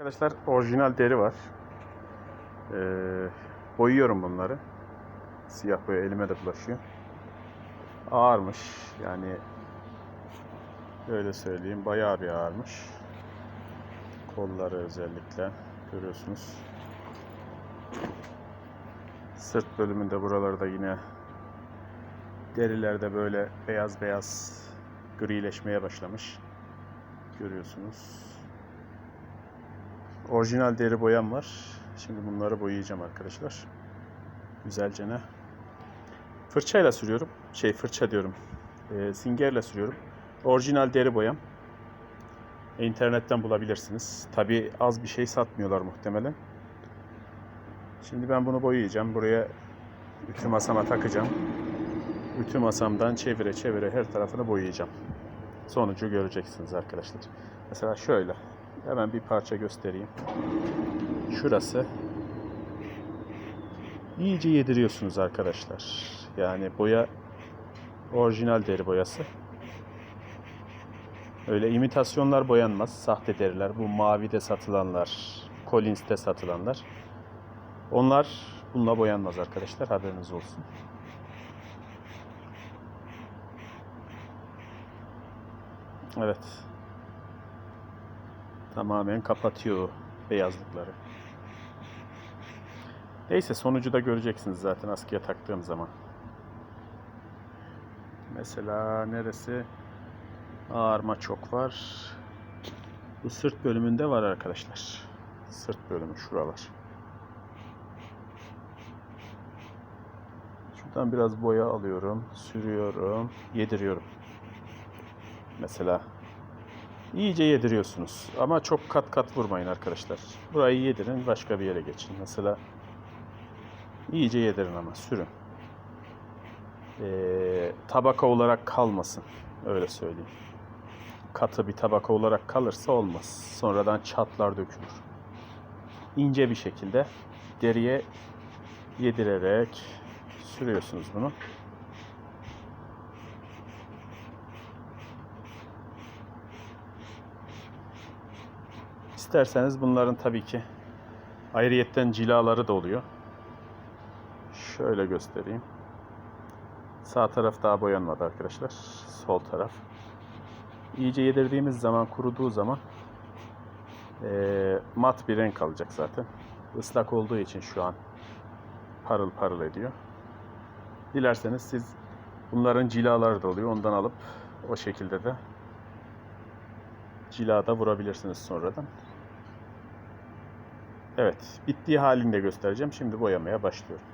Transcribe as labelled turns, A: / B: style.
A: Arkadaşlar orijinal deri var. Ee, boyuyorum bunları. Siyah boya elime de bulaşıyor. Ağırmış. Yani öyle söyleyeyim. Bayağı bir ağırmış. Kolları özellikle görüyorsunuz. Sırt bölümünde buralarda yine derilerde böyle beyaz beyaz grileşmeye başlamış. Görüyorsunuz. Orijinal deri boyam var. Şimdi bunları boyayacağım arkadaşlar. Güzelce ne? Fırçayla sürüyorum. Şey fırça diyorum. E, singerle sürüyorum. Orijinal deri boyam. İnternetten bulabilirsiniz. Tabi az bir şey satmıyorlar muhtemelen. Şimdi ben bunu boyayacağım. Buraya ütü masama takacağım. Ütü masamdan çevire çevire her tarafını boyayacağım. Sonucu göreceksiniz arkadaşlar. Mesela şöyle. Hemen bir parça göstereyim. Şurası. İyice yediriyorsunuz arkadaşlar. Yani boya orijinal deri boyası. Öyle imitasyonlar boyanmaz. Sahte deriler. Bu mavide satılanlar, Collins'te satılanlar. Onlar bununla boyanmaz arkadaşlar. Haberiniz olsun. Evet. Tamamen kapatıyor beyazlıkları. Neyse sonucu da göreceksiniz zaten askıya taktığım zaman. Mesela neresi? Ağarma çok var. Bu sırt bölümünde var arkadaşlar. Sırt bölümü şuralar. Şuradan biraz boya alıyorum, sürüyorum, yediriyorum. Mesela iyice yediriyorsunuz. Ama çok kat kat vurmayın arkadaşlar. Burayı yedirin, başka bir yere geçin. Mesela iyice yedirin ama sürün. Ee, tabaka olarak kalmasın. Öyle söyleyeyim. Katı bir tabaka olarak kalırsa olmaz. Sonradan çatlar dökülür. İnce bir şekilde deriye yedirerek sürüyorsunuz bunu. İsterseniz bunların tabii ki ayrıyetten cilaları da oluyor. Şöyle göstereyim. Sağ taraf daha boyanmadı arkadaşlar. Sol taraf. İyice yedirdiğimiz zaman, kuruduğu zaman eee, mat bir renk alacak zaten. Islak olduğu için şu an parıl parıl ediyor. Dilerseniz siz bunların cilaları da oluyor. Ondan alıp o şekilde de cilada vurabilirsiniz sonradan. Evet, bittiği halini de göstereceğim. Şimdi boyamaya başlıyorum.